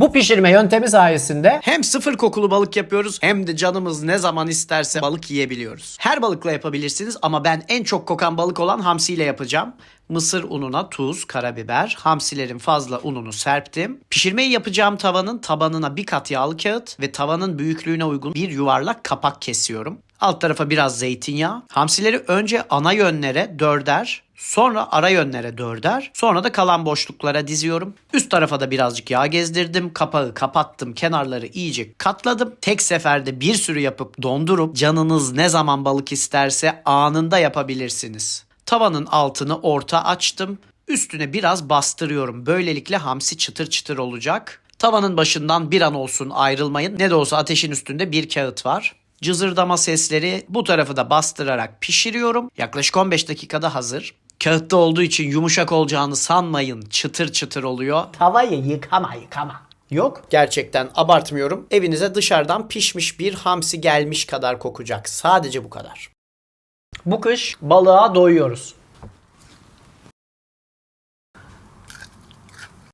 Bu pişirme yöntemi sayesinde Hem sıfır kokulu balık yapıyoruz hem de canımız ne zaman isterse balık yiyebiliyoruz. Her balıkla yapabilirsiniz ama ben en çok kokan balık olan hamsiyle yapacağım. Mısır ununa tuz, karabiber, hamsilerin fazla ununu serptim. Pişirmeyi yapacağım tavanın tabanına bir kat yağlı kağıt ve tavanın büyüklüğüne uygun bir yuvarlak kapak kesiyorum. Alt tarafa biraz zeytinyağı. Hamsileri önce ana yönlere dörder, sonra ara yönlere dörder, sonra da kalan boşluklara diziyorum. Üst tarafa da birazcık yağ gezdirdim, kapağı kapattım, kenarları iyice katladım. Tek seferde bir sürü yapıp dondurup canınız ne zaman balık isterse anında yapabilirsiniz. Tavanın altını orta açtım. Üstüne biraz bastırıyorum. Böylelikle hamsi çıtır çıtır olacak. Tavanın başından bir an olsun ayrılmayın. Ne de olsa ateşin üstünde bir kağıt var. Cızırdama sesleri bu tarafı da bastırarak pişiriyorum. Yaklaşık 15 dakikada hazır. Kağıtta olduğu için yumuşak olacağını sanmayın. Çıtır çıtır oluyor. tavayı yıkama yıkama. Yok gerçekten abartmıyorum. Evinize dışarıdan pişmiş bir hamsi gelmiş kadar kokacak. Sadece bu kadar. Bu kış balığa doyuyoruz.